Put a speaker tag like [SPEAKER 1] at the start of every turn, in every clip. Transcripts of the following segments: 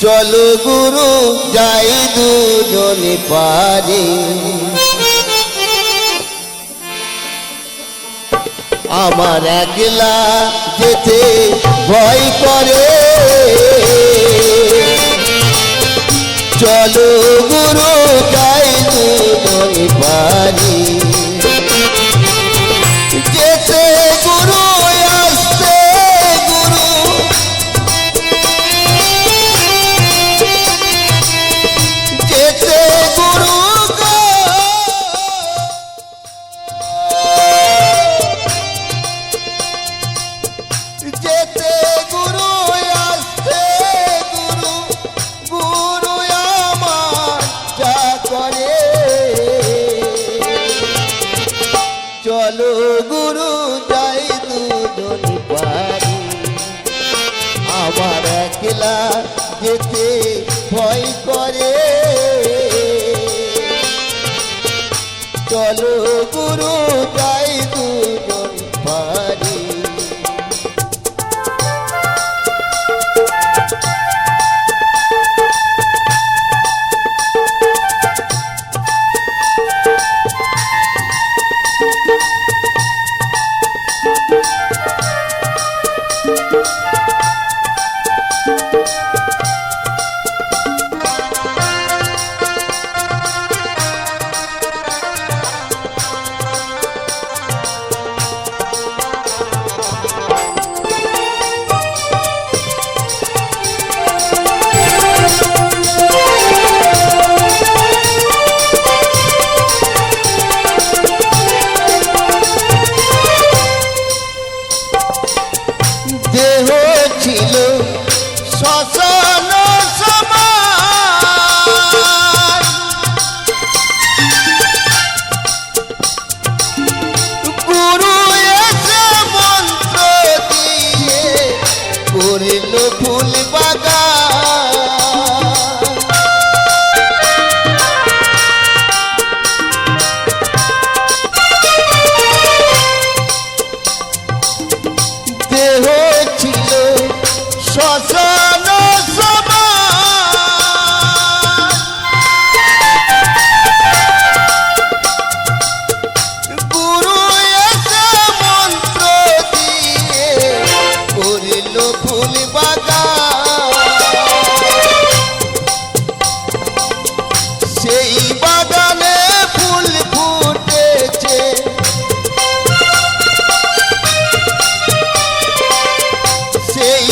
[SPEAKER 1] চল গুরু, যাই দুজন পারি। আমার একলা যেতে ভয় করে। চল গুরু, যাই দুজন পারি। যেতে ভয় করে। চলো গুরু।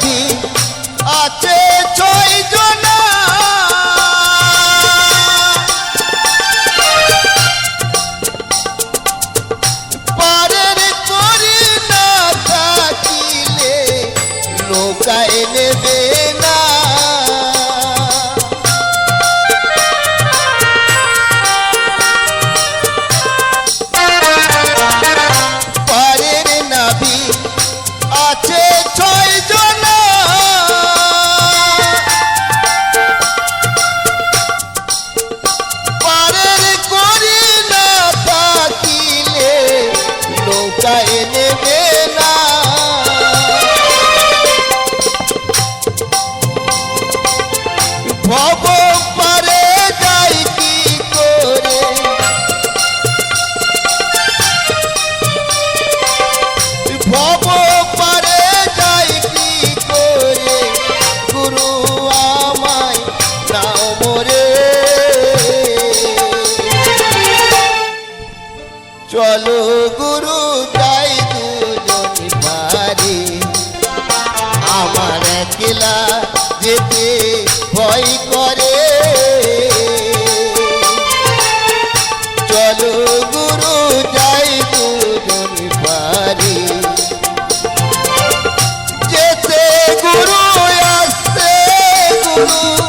[SPEAKER 1] কাছে আছে ছয় জনা। পারের করি না থাকিলে নৌকায় নেবে চলো গুরু যাই দুজনে পারি। আমার একলা যেতে ভয় করে। চলো, গুরু যাই দুজনে পারি। যেতে গুরু আসতে, গুরু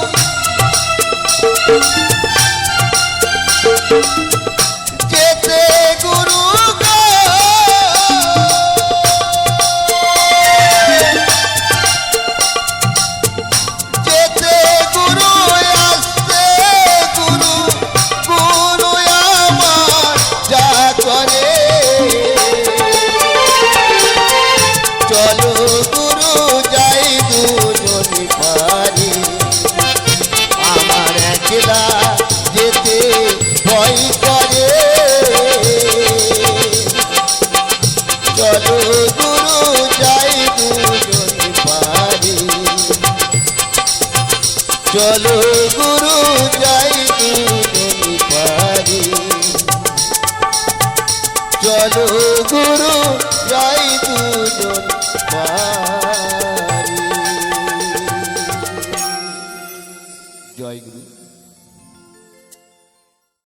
[SPEAKER 1] গুরু যাই দুজন মা